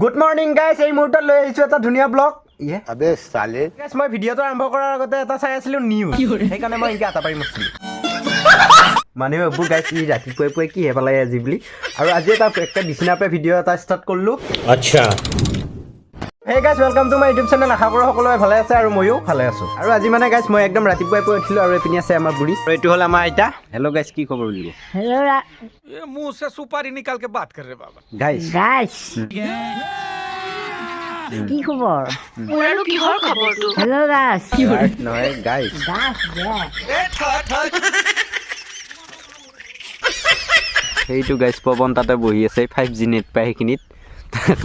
Good morning guys এই মুহূৰ্তত লৈ আহিছোঁ এটা ধুনীয়া ইয়ে। ব্লগ মই ভিডিঅ'টো আৰম্ভ কৰাৰ আগতে এটা চাই আছিলোঁ নিউজ সেইকাৰণে মই এনেকৈ এটা পাৰিম মাৰিছিলোঁ মানুহে ভাবোঁ গাইজ ই ৰাতিপুৱাই পুৱাই কিহে হেপালাগে আজি বুলি। আৰু আজি এটা বিচনাৰ পৰা ভিডিঅ' এটা ষ্টাৰ্ট কৰিলোঁ। আচ্ছা। Hey guys welcome to my YouTube channel আশা কৰোঁ সকলোৱে ভালে আছে আৰু ময়ো ভালে আছো। আৰু আজি মানে গাইজ মই একদম ৰাতিপুৱাই পুৱাই উঠিলোঁ আৰু এপিনে আছে আমাৰ বুঢ়ী। আৰু এইটো হ'ল আমাৰ আইতা। হেল্ল' গাইজ কি খবৰ বুলিব কি খবৰ? হেল্ল' দাস নহয় গাইজ সেইটো গাইছ পৱন তাতে বহি আছে ফাইভ জি নেট পায় সেইখিনিত।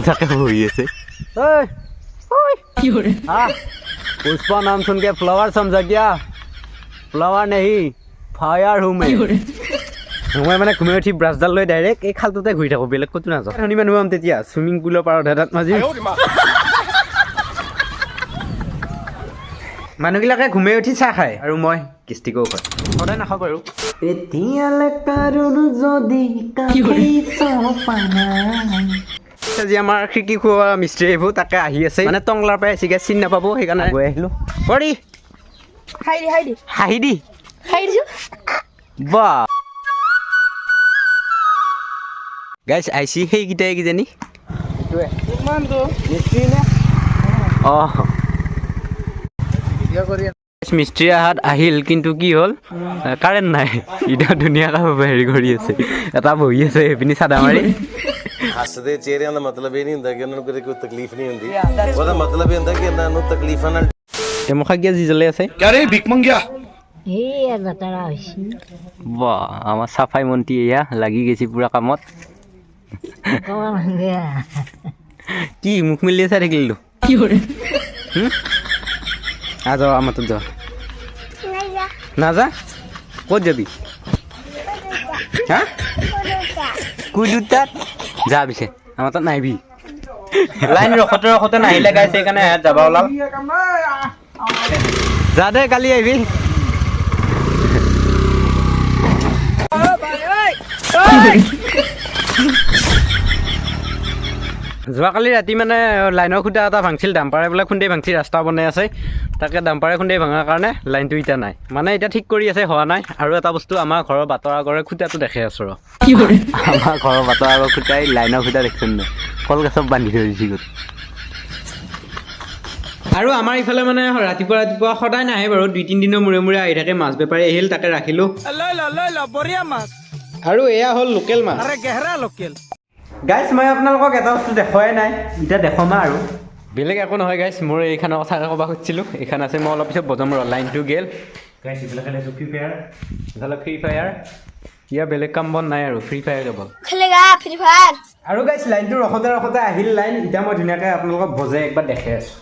তাতে বহি আছে। ঐ। प्योर पुष्पा नाम सुन के फ्लावर समझ गया फ्लावर नहीं फायर हूँ मैं। মই মানে কোনো উঠি ব্ৰাছডাল লৈ ডাইৰেক্ট এই খালটোতে ঘূৰি থাকোঁ বেলেগ ক'তো নাযাওঁ শুনি মানুহ হ'ম তেতিয়া চুইমিং পুলৰ পাৰত হেদাত মাজি মানুহবিলাকে ঘুমে উঠি চাহ খায় আৰু মই কৃষ্টি কৰোঁ সদায় নাখাওঁ বাৰু এতিয়ালৈ যদি আজি আমাৰ খিৰিকী খোৱা মিস্ত্ৰী এইবোৰ তাকে আহি আছে। মানে টংলাৰ পৰাই আহিছে চিনি নাপাব সেইকাৰণে। গৈ আহিলোঁ। কৰি হাঁহি দি। বা। গাইছ আইচি সেইকেইটাই কিজানি। অঁ মিস্ত্ৰী অহাত আহিল কিন্তু কি হ'ল? কাৰেণ্ট নাই। এতিয়া ধুনীয়াকৈ হেৰি কৰি আছে। এটা বহি আছে সেইপিনি চাদা মাৰি। ਹੱਸਦੇ ਚਿਹਰਿਆਂ ਦਾ ਮਤਲਬ ਇਹ ਨਹੀਂ ਹੁੰਦਾ ਕਿ ਉਹਨਾਂ ਨੂੰ ਕਦੇ ਕੋਈ ਤਕਲੀਫ ਨਹੀਂ ਹੁੰਦੀ। ਉਹਦਾ ਮਤਲਬ ਇਹ ਹੁੰਦਾ ਕਿ ਇਹਨਾਂ ਨੂੰ ਤਕਲੀਫਾਂ ਨਾਲ এ মুখাগিয়া জি জ্বলে আছে আরে ভিক মাঙ্গিয়া এই আর বাতারা হইছি বাহ আমার সাফাই মন্টি ইয়া লাগি গেছি পুরা কামত কবা মাঙ্গিয়া কি মুখ মিলিয়ে সারে গেল কি হরে আ যাও আমার তো যাও না যা কত যাবি হ্যাঁ কুজুতার যা পিছে। আমাৰ তাত নাহিবি লাইন ৰখতে ৰখতে নাহিলে গাইছে সেইকাৰণে যাব যাবা ওলাম। যা দে কালি আহিবি। যোৱাকালি ৰাতি মানে লাইনৰ খুঁটা এটা ভাঙিছিল ডাম্পাৰে বোলে খুন্দেই ভাঙিছে ৰাস্তা বনাই আছে। তাকে ডাম্পাৰে খুন্দেই ভাঙাৰ কাৰণে লাইনটো এতিয়া নাই। মানে এতিয়া ঠিক কৰি আছে হোৱা নাই। আৰু এটা বস্তু আমাৰ ঘৰৰ বাটৰ আগৰে খুঁটাটো দেখে আছো ৰ। আমাৰ ঘৰৰ বাটৰ আগৰ খুঁটাই লাইনৰ খুঁটা দেখিছোঁ নে কলগছ বান্ধি থৈ দিছি গোট আৰু আমাৰ ইফালে মানে ৰাতিপুৱা ৰাতিপুৱা সদায় নাহে বাৰু দুই তিনিদিনৰ মূৰে মূৰে আহি থাকে মাছ বেপাৰী আহিল তাকে ৰাখিলোঁ। আৰু এয়া হ'ল লোকেল মাছ। গাইছ মই আপোনালোকক এটা বস্তু দেখুৱাই নাই এতিয়া দেখুৱাম আৰু। বেলেগ একো নহয় গাইছ মোৰ এইখনৰ কথা ক'ব খুজিছিলোঁ। এইখন আছে মই অলপ পিছত বজাম ৰ লাইনটো গেল। গাইছ এইবিলাক খেলিছোঁ ফ্ৰী ফায়াৰ এইফালে ফ্ৰী ফায়াৰ ইয়াৰ বেলেগ কাম বন নাই আৰু ফ্ৰী ফায়াৰ কেৱল আৰু গাইছ লাইনটো ৰখতে ৰখতে আহিল লাইন এতিয়া মই ধুনীয়াকৈ আপোনালোকক বজাই একবাৰ দেখাই আছোঁ।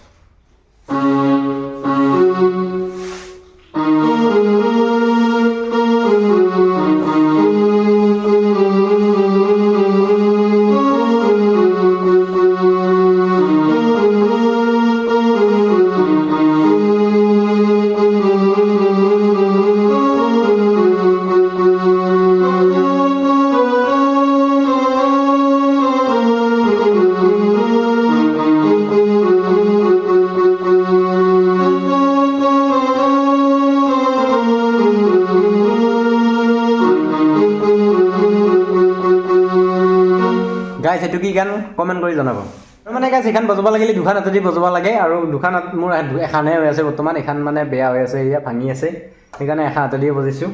সেইটো কি গান? কমেণ্ট কৰি জনাব। মানে গাইছ এইখন বজাব লাগিলে দুখন হাতেদি বজাব লাগে আৰু দুখনত মোৰ এখানহে হৈ আছে বৰ্তমান, এখন মানে বেয়া হৈ আছে এয়া ভাঙি আছে। সেইকাৰণে এখন হাতেদিয়ে বজাইছোঁ।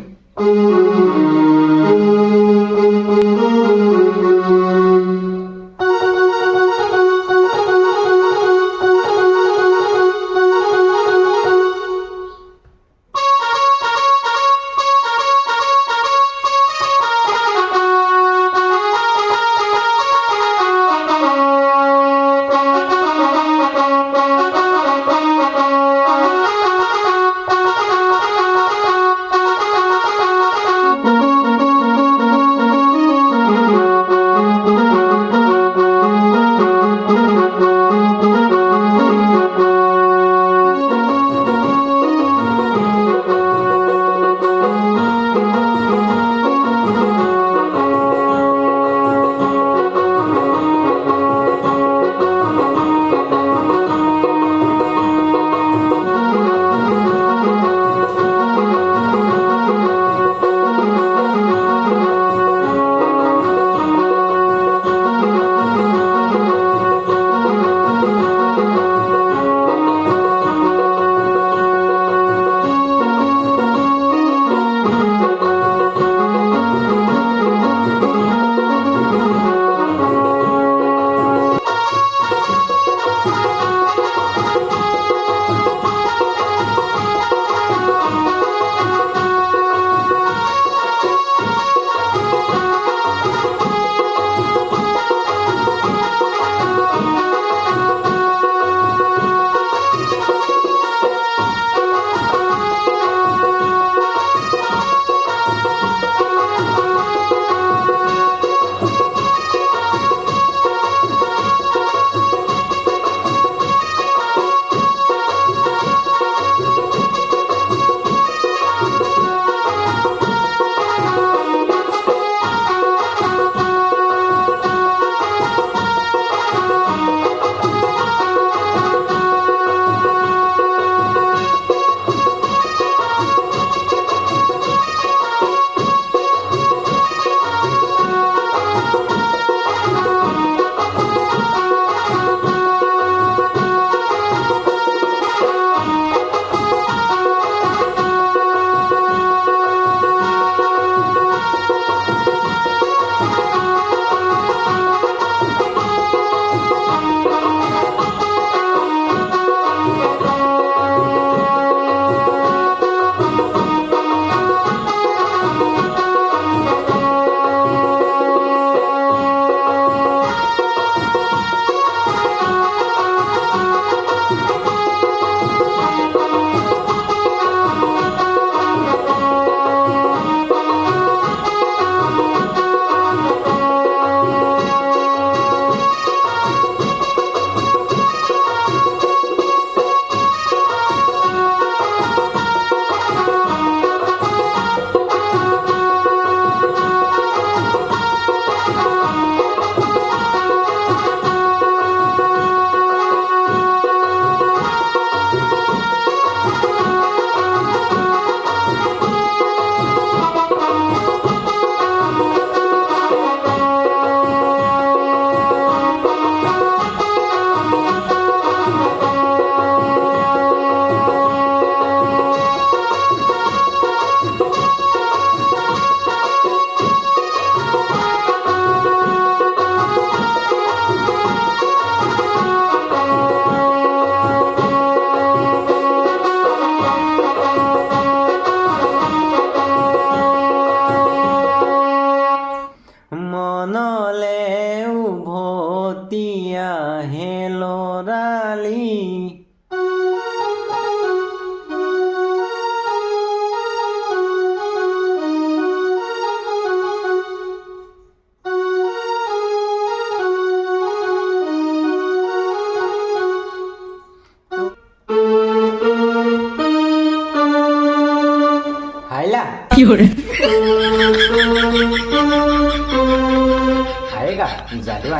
ং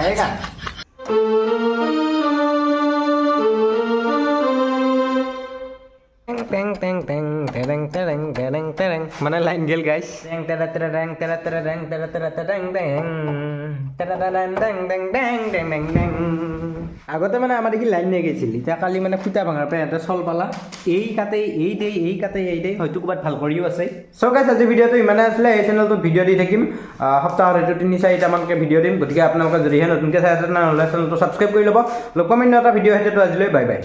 লাইন গেল গাইং দেং দেং দেং দেং দেং আগতে মানে আমাৰ দেখি লাইন নে গৈছিল এতিয়া কালি মানে ফুটা ভাঙাৰ পৰা এটা চল পালা এই কাতে এই দেই এই কাতে এই দেই হয়তো ক'ৰবাত ভাল কৰিও আছে চ' গাইছ আজি ভিডিঅ'টো ইমানে আছিলে এই চেনেলটোত ভিডিঅ' দি থাকিম। সপ্তাহত হয়তো তিনি চাৰিটামানকৈ ভিডিঅ' দিম। গতিকে আপোনালোকে যদিহে নতুনকৈ চাই আছে তেনেহ'লে চেনেলটো ছাবস্ক্ৰাইব কৰি ল'ব। লগ পাম এটা ভিডিঅ' সৈতেতো আজিলৈ। Bye bye